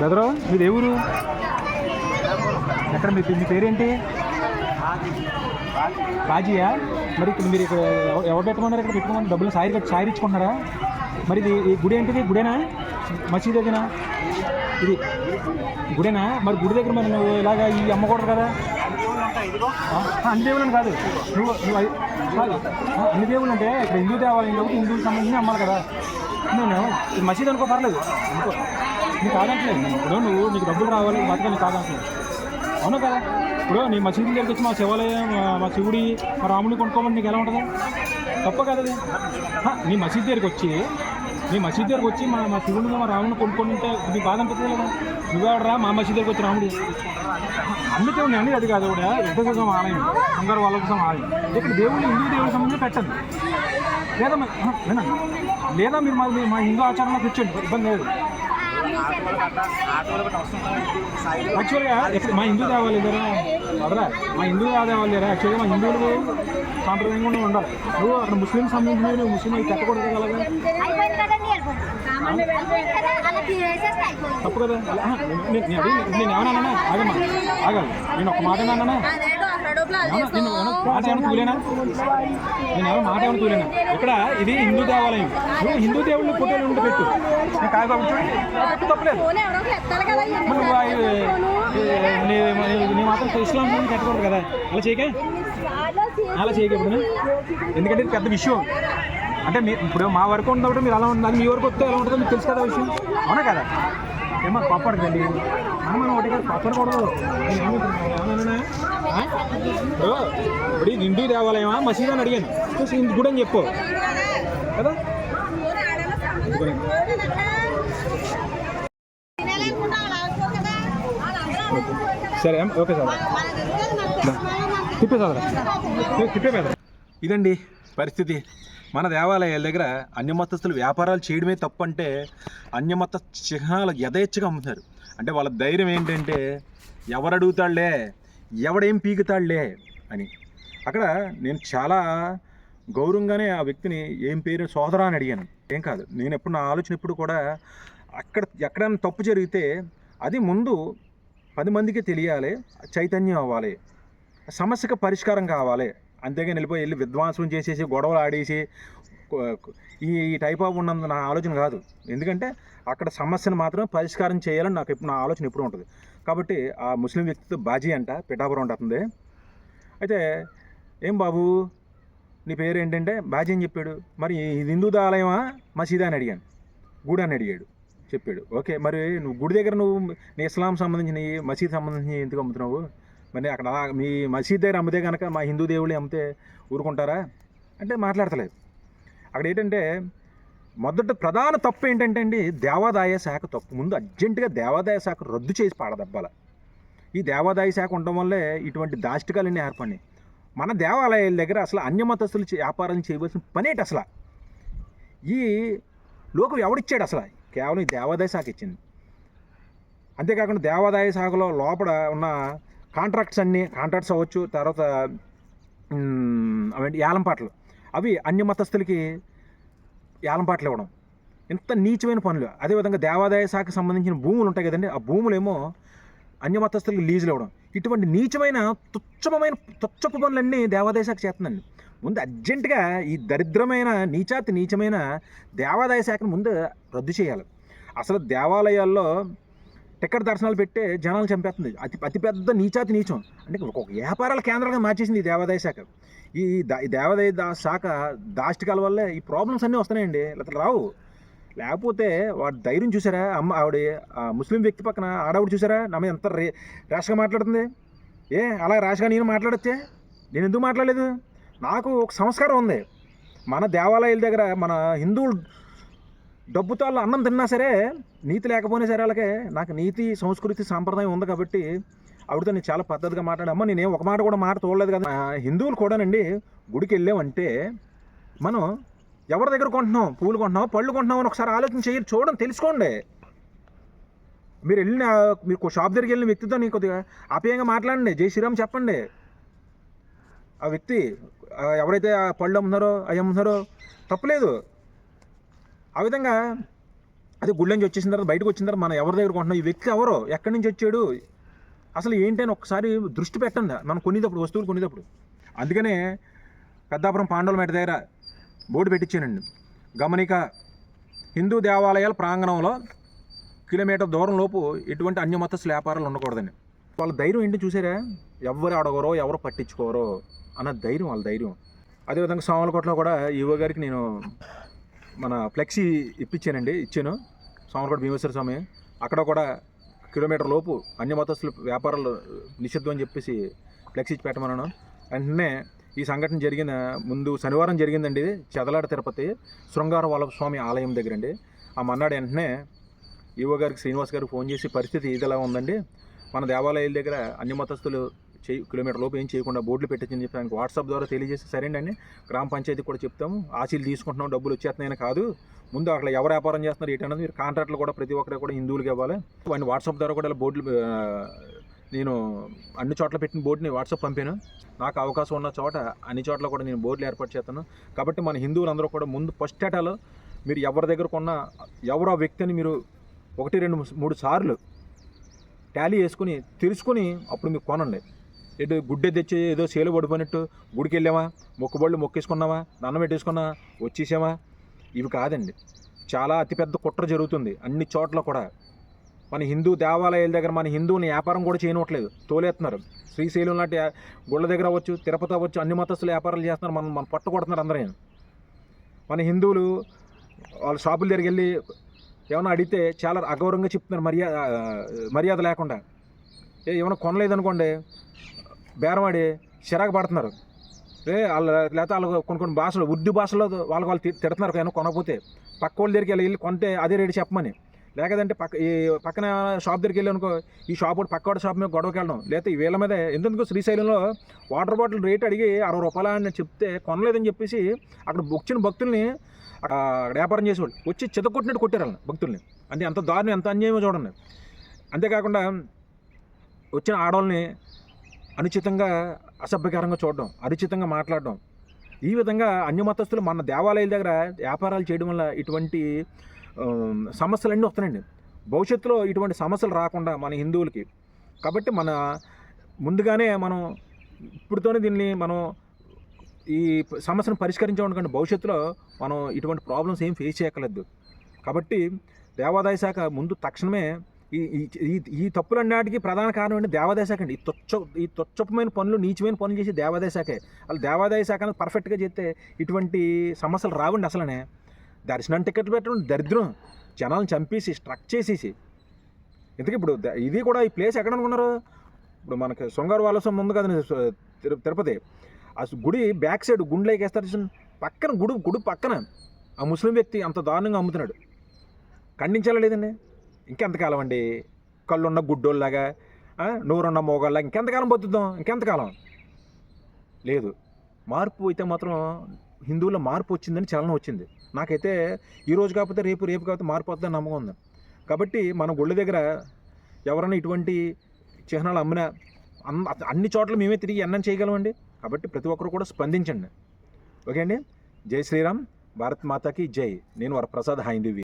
బెదరు మీది ఏ ఊరు? ఎక్కడ మీ మీ పేరేంటి? బాజీయా? మరి ఇక్కడ మీరు ఇక్కడ ఎవరు పెట్టమన్నారు ఇక్కడ? పెట్టుకోమని డబ్బులు సాయి సాయి ఇచ్చుకుంటున్నారా మరి ఇది ఈ గుడి ఏంటిది? గుడేనా? మసీద్ దగ్గర ఇది గుడేనా? మరి గుడి దగ్గర మరి నువ్వు ఇలాగా ఈ అమ్మకూడదు కదా? అన్ని దేవుళ్ళని కాదు. నువ్వు నువ్వు కాదు. అన్ని దేవుళ్ళు అంటే ఇక్కడ హిందూ దేవాలయం కాబట్టి హిందువులకు సంబంధించి అమ్మాలి కదా? నేను ఇది మసీద్ అనుకో పర్లేదు. అనుకో నీకు కాదంటలేదు ఇప్పుడు నువ్వు నీకు డబ్బులు రావాలి బతక నీకు కాదంటలేదు అవును కదా? ఇప్పుడు నీ మసీదు దగ్గరికి వచ్చి మా శివాలయం మా- శివుడి మా రాముడిని కొనుక్కోమని నీకు ఎలా ఉంటుంది? తప్ప కదా అది. నీ మసీద్ దగ్గరికి వచ్చి నీ మసీద్ దగ్గరకు వచ్చి మా మా శివుడిని మా రాముడిని కొనుక్కుంటే నీకు బాధ అనిపిస్తుంది కదా నువ్వెవడరా మా మసీద్ దగ్గరికి వచ్చి రాముడు. అందుకే ఉన్నాయి అండి అది కాదు కూడా. యుద్ధం ఆలయం అందరు వాళ్ళ కోసం ఆలయం. ఇక్కడ దేవుళ్ళు హిందూ దేవుడి సంబంధించి పెట్టండి లేదా లేదా మీరు మా మా హిందూ ఆచారంలో తెచ్చండి ఇబ్బంది లేదు. యాక్చువల్గా మా హిందూ దేవాలయం దగ్గర అదరా మా హిందూ దేవాలయం దగ్గర యాక్చువల్గా మా హిందువులు సాంప్రదాయంగా ఉండి ఉండాలి నువ్వు అక్కడ ముస్లిం సంబంధించిన నువ్వు ముస్లిం అయి పెట్టకూడదు కదా తప్పు కదా. నేను నేను అడిగి నేను ఏమన్నా ఆగమ్మా. ఆగాలి. నేను ఒక మాట అన్నానా? మాట ఏమైనా నేను మాట ఇక్కడ ఇది హిందూ దేవాలయం. నువ్వు హిందూ దేవుళ్ళు ఫోటోలు ఉండి పెట్టు. కాదు పెట్టు తప్పలేదు. మరి నీ- మాత్రం ఇస్లాం కట్టకూడదు కదా. అలా చేయకే? అలా చేయక ఇప్పుడు ఎందుకంటే ఇది పెద్ద విషయం. అంటే మీ ఇప్పుడు మా వరకు ఉన్నప్పుడు మీరు అలా ఉంటుంది మీ వరకు వస్తే ఎలా ఉంటుందో మీకు తెలుసు కదా విషయం. అవునా కదా? ఏమో పప్పడకండి మనం మనం ఒకటి కాదు పప్పడకూడదు ఇప్పుడు హిందూ దేవాలయమా? మసీద్ అని అడిగాను. చూసి ఇది గుడి అని చెప్పు. కదా? సరే ఓకే సార్. తిప్పే సార్ తిప్పే ఇదండి పరిస్థితి. మన దేవాలయాల దగ్గర అన్యమతస్తులు వ్యాపారాలు చేయడమే తప్పు అంటే అన్యమత చిహ్నాలు యథేచ్ఛగా అమ్ముతారు. అంటే వాళ్ళ ధైర్యం ఏంటంటే ఎవరు అడుగుతాడులే ఎవడేం పీకుతాడులే అని. అక్కడ నేను చాలా గౌరవంగానే ఆ వ్యక్తిని ఏం పేరు సోదరా అని అడిగాను. ఏం కాదు నేను ఎప్పుడు నా ఆలోచన ఎప్పుడు కూడా అక్కడ ఎక్కడైనా తప్పు జరిగితే అది ముందు పది మందికి తెలియాలి చైతన్యం అవ్వాలి సమస్యకు పరిష్కారం కావాలి అంతేగాని వెళ్ళిపోయి వెళ్ళి విధ్వంసం చేసేసి గొడవలు ఆడేసి ఈ ఈ టైప్ ఆఫ్ ఉన్నందు నా ఆలోచన కాదు. ఎందుకంటే అక్కడ సమస్యను మాత్రం పరిష్కారం చేయాలని నాకు ఇప్పుడు నా ఆలోచన ఎప్పుడు ఉంటుంది. కాబట్టి ఆ ముస్లిం వ్యక్తితో బాజీ అంట పిఠాపురం ఉంటుంది అయితే ఏం బాబు? నీ పేరు ఏంటంటే బాజీ అని చెప్పాడు. మరి ఇది హిందూ ఆలయమా మసీదా అని అడిగాను. గుడి అని అడిగాడు. చెప్పాడు. ఓకే మరి నువ్వు గుడి దగ్గర నువ్వు నీ ఇస్లాం సంబంధించిన మసీద్ సంబంధించి ఎందుకు అమ్ముతున్నావు? మరి అక్కడ మీ మసీద్ దగ్గర అమ్మితే కనుక మా హిందూ దేవుళ్ళు అమ్మితే ఊరుకుంటారా? అంటే మాట్లాడతలేదు. అక్కడ ఏంటంటే మొదట ప్రధాన తప్పు ఏంటంటే అండి దేవాదాయ శాఖ తప్పు. ముందు అర్జెంటుగా దేవాదాయ శాఖ రద్దు చేసి పాడదబ్బాల. ఈ దేవాదాయ శాఖ ఉండడం వల్లే ఇటువంటి దాష్టికాలన్నీ ఏర్పడినాయి. మన దేవాలయాల దగ్గర అసలు అన్యమతస్తులు వ్యాపారం చేయవలసిన పనేటి అసలు? ఈ లోకం ఎవడిచ్చాడు అసలు? కేవలం ఈ దేవాదాయ శాఖ ఇచ్చింది. అంతేకాకుండా దేవాదాయ శాఖలో లోపల ఉన్న కాంట్రాక్ట్స్ అన్నీ కాంట్రాక్ట్స్ అవ్వచ్చు తర్వాత మ్, అవేంటి యాలంపాట్లు అవి అన్య మతస్థులకి యాలంపాట్లు ఇవ్వడం. ఇంత నీచమైన పనులు. అదేవిధంగా దేవాదాయ శాఖకు సంబంధించిన భూములు ఉంటాయి కదండి ఆ భూములేమో అన్య మతస్థులకి లీజులు ఇవ్వడం. ఇటువంటి నీచమైన తుచ్చమైన తుచ్చపు పనులన్నీ దేవాదాయ శాఖ చేస్తుందండి. ముందు అర్జెంటుగా ఈ దరిద్రమైన నీచాతి నీచమైన దేవాదాయ శాఖను ముందు రద్దు చేయాలి. అసలు దేవాలయాల్లో టికెట్ దర్శనాలు పెట్టే జనాలు చంపేస్తుంది. అతి అతిపెద్ద నీచాతి నీచం. అంటే ఒక వ్యాపారాల కేంద్రంగా మార్చేసింది ఈ దేవాదాయ శాఖ. ఈ ఈ దేవాదాయ దా శాఖ దాష్టికాల వల్లే ఈ ప్రాబ్లమ్స్ అన్నీ వస్తున్నాయండి. లేకపోతే రావు. లేకపోతే వాడు ధైర్యం చూసారా? అమ్మ ఆవిడ ఆ ముస్లిం వ్యక్తి పక్కన ఆడవిడ చూసారా? నా మీద ఎంత రే ర్యాష్గా మాట్లాడుతుంది? ఏ అలా ర్యాష్గా నేను మాట్లాడచ్చే? నేను ఎందుకు మాట్లాడలేదు? నాకు ఒక సంస్కారం ఉంది. మన దేవాలయాల దగ్గర మన హిందువులు డబ్బుతో వాళ్ళు అన్నం తిన్నా సరే నీతి లేకపోయినా సరే వాళ్ళకే. నాకు నీతి సంస్కృతి సాంప్రదాయం ఉంది కాబట్టి ఆవిడతో నేను చాలా పద్ధతిగా మాట్లాడమ్మా నేనే ఒక మాట కూడా మాట తోడలేదు కదా. హిందువులు కూడానండి గుడికి వెళ్ళామంటే మనం ఎవరి దగ్గర కొంటున్నాం? పూలు కొంటున్నాం పళ్ళు కొంటున్నాం అని ఒకసారి ఆలోచన చేయరు చూడండి తెలుసుకోండి. మీరు వెళ్ళిన మీరు షాప్ దగ్గరికి వెళ్ళిన వ్యక్తితో నీ కొద్దిగా ఆప్యాయంగా మాట్లాడండి. జై శ్రీరామ్ చెప్పండి. ఆ వ్యక్తి ఎవరైతే ఆ పళ్ళు అమ్ముతున్నారో అవి అమ్ముతున్నారో తప్పలేదు. ఆ విధంగా అది గుళ్ళ నుంచి వచ్చేసిన తర్వాత బయటకు వచ్చిన తర్వాత మనం ఎవరి దగ్గర కొంటున్నాం ఈ వ్యక్తి ఎవరో? ఎక్కడి నుంచి వచ్చాడు? అసలు ఏంటని ఒకసారి దృష్టి పెట్టండి. మనం కొనేటప్పుడు వస్తువులు కొనేటప్పుడు. అందుకనే పెద్దాపురం పాండవుల మెట దగ్గర బోర్డు పెట్టించానండి గమనిక హిందూ దేవాలయాల ప్రాంగణంలో కిలోమీటర్ దూరం లోపు ఎటువంటి అన్యమతస్థ వ్యాపారాలు ఉండకూడదండి. వాళ్ళ ధైర్యం ఏంటి చూసారా? ఎవరు అడగరో ఎవరు పట్టించుకోరో అన్న ధైర్యం వాళ్ళ ధైర్యం. అదేవిధంగా సామలకోటలో కూడా యువ గారికి నేను మన ఫ్లెక్సీ ఇప్పించానండి ఇచ్చాను. సోమరకోట భీమేశ్వర స్వామి. అక్కడ కూడా కిలోమీటర్ లోపు అన్య మతస్థులు వ్యాపారాలు నిషిద్ధం అని చెప్పేసి ఫ్లెక్సీ ఇచ్చి పెట్టమన్నాను. వెంటనే ఈ సంఘటన జరిగిన ముందు శనివారం జరిగిందండి చెదలాడ తిరుపతి శృంగార వల్ల స్వామి ఆలయం దగ్గర అండి ఆ మన్నాడు వెంటనే ఈవో గారికి శ్రీనివాస్ గారికి ఫోన్ చేసి పరిస్థితి ఇదిలా ఉందండి. మన దేవాలయాల దగ్గర అన్ని మతస్థులు చేయి కిలోమీటర్ లోపు ఏం చేయకుండా బోర్డులు పెట్టచ్చని చెప్పి ఆయనకు వాట్సాప్ ద్వారా తెలియజేసి సరేనండి గ్రామ పంచాయతీ కూడా చెప్తాము. ఆశీలు తీసుకుంటున్నాం డబ్బులు వచ్చేస్తున్నాయని కాదు. ముందు అక్కడ ఎవరు వ్యాపారం చేస్తున్నారు ఏంటన్నది మీరు కాంట్రాక్ట్లు కూడా ప్రతి ఒక్కరు కూడా హిందువులకి ఇవ్వాలి. వాడిని వాట్సాప్ ద్వారా కూడా బోర్డులు నేను అన్ని చోట్ల పెట్టిన బోర్డుని వాట్సాప్ పంపాను. నాకు అవకాశం ఉన్న చోట అన్ని చోట్ల కూడా నేను బోర్డులు ఏర్పాటు చేస్తాను. కాబట్టి మన హిందువులందరూ కూడా ముందు ఫస్ట్ ఏటాలో మీరు ఎవరి దగ్గర కొన్న ఎవరో ఆ వ్యక్తిని మీరు ఒకటి రెండు మూడు సార్లు ట్యాలీ వేసుకుని తెలుసుకుని అప్పుడు మీరు కొనండి. ఏదో గుడ్డ తెచ్చి ఏదో సేలు పడిపోయినట్టు గుడికి వెళ్ళామా మొక్కుబళ్ళు మొక్కేసుకున్నామా దండం పెట్టేసుకున్నా వచ్చేసామా ఇవి కాదండి. చాలా అతిపెద్ద కుట్ర జరుగుతుంది. అన్ని చోట్ల కూడా. మన హిందూ దేవాలయాల దగ్గర మన హిందువుని వ్యాపారం కూడా చేయనట్లేదు. తోలేస్తున్నారు శ్రీశైలం లాంటి గుళ్ళ దగ్గర అవ్వచ్చు తిరుపతి అవ్వచ్చు అన్ని మతస్థులు వ్యాపారాలు చేస్తున్నారు. మనం మన పట్టు కొడుతున్నారు అందరూ. మన హిందువులు వాళ్ళ షాపుల దగ్గరికి వెళ్ళి ఏమైనా అడిగితే చాలా అగౌరవంగా చెప్తున్నారు. మర్యాద మర్యాద లేకుండా. ఏ ఏమైనా కొనలేదనుకోండి. బేరమాడి చిరాకు పడుతున్నారు. రే వాళ్ళ లేకపోతే వాళ్ళు కొన్ని కొన్ని భాషలు ఉర్దూ భాషలో వాళ్ళకి వాళ్ళు తిడుతున్నారు కానీ కొనకపోతే పక్క వాళ్ళ దగ్గరికి వెళ్ళి వెళ్ళి కొంటే అదే రేటు చెప్పమని. లేకపోతే పక్క ఈ పక్కన షాప్ దగ్గరికి వెళ్ళి అనుకో ఈ షాప్ పక్కవాడి షాప్ మీద గొడవకి వెళ్ళడం. లేకపోతే ఈ వీళ్ళ మీద ఎందుకు శ్రీశైలంలో వాటర్ బాటిల్ రేట్ అడిగి అరవై రూపాయలు అని చెప్తే కొనలేదని చెప్పేసి అక్కడ వచ్చిన భక్తుల్ని అక్కడ వ్యాపారం చేసేవాళ్ళు. వచ్చి చితకొట్టినట్టు కొట్టారు వాళ్ళని భక్తుల్ని. అంటే ఎంత దారుణం ఎంత అన్యాయమో చూడండి. అంతేకాకుండా వచ్చిన ఆడవాళ్ళని అనుచితంగా అసభ్యకరంగా చూడడం అనుచితంగా మాట్లాడడం. ఈ విధంగా అన్యమతస్తులు మన దేవాలయాల దగ్గర వ్యాపారాలు చేయడం వల్ల ఇటువంటి సమస్యలన్నీ వస్తున్నాయండి. భవిష్యత్తులో ఇటువంటి సమస్యలు రాకుండా మన హిందువులకి. కాబట్టి మన ముందుగానే మనం ఇప్పుడుతోనే దీన్ని మనం ఈ సమస్యను పరిష్కరించామనుకోండి భవిష్యత్తులో మనం ఇటువంటి ప్రాబ్లమ్స్ ఏం ఫేస్ చేయక్కర్లేదు. కాబట్టి దేవాదాయ శాఖ ముందు తక్షణమే ఈ ఈ- ఈ ఈ తప్పులన్నిటికీ ప్రధాన కారణం ఏంటి? దేవాదాయ శాఖ అండి. ఈ తొచ్చ ఈ తొచ్చపమైన పనులు నీచమైన పనులు చేసి దేవాదాయ శాఖే. వాళ్ళు దేవాదాయ శాఖ అనేది పర్ఫెక్ట్గా చేస్తే ఇటువంటి సమస్యలు రావండి అసలనే. దర్శనం టికెట్లు పెట్టడం దరిద్రం. జనాలను చంపేసి స్ట్రక్ చేసేసి. ఎందుకు ఇప్పుడు ద- ఇది కూడా ఈ ప్లేస్ ఎక్కడ అనుకున్నారు? ఇప్పుడు మనకి శృంగార వాలసం ఉంది కదండి తిరు- తిరుపతి. ఆ గుడి బ్యాక్ సైడ్ గుండెలోకి వేస్తారు పక్కన గుడి గుడి పక్కన ఆ ముస్లిం వ్యక్తి అంత దారుణంగా అమ్ముతున్నాడు. ఖండించాలా లేదండి? ఇంకెంతకాలం అండి? కళ్ళున్న గుడ్డోళ్ళలాగా ఆ, నోరున్న మోగాళ్ళగా ఇంకెంతకాలం బతుకుతాం? ఇంకెంతకాలం? లేదు. మార్పు అయితే మాత్రం హిందువుల్లో మార్పు వచ్చిందని చలనం వచ్చింది. నాకైతే ఈ రోజు కాకపోతే రేపు రేపు కాకపోతే మార్పు వద్దని నమ్మకం ఉంది. కాబట్టి మన గుళ్ళ దగ్గర ఎవరైనా ఇటువంటి చిహ్నాలు అమ్మినా అన్ని చోట్ల మేమే తిరిగి అన్నం చేయగలమండి. కాబట్టి ప్రతి ఒక్కరు కూడా స్పందించండి. ఓకే అండి? జై శ్రీరామ్. భారత్ మాతాకి జై. నేను వరప్రసాద్ హైందివి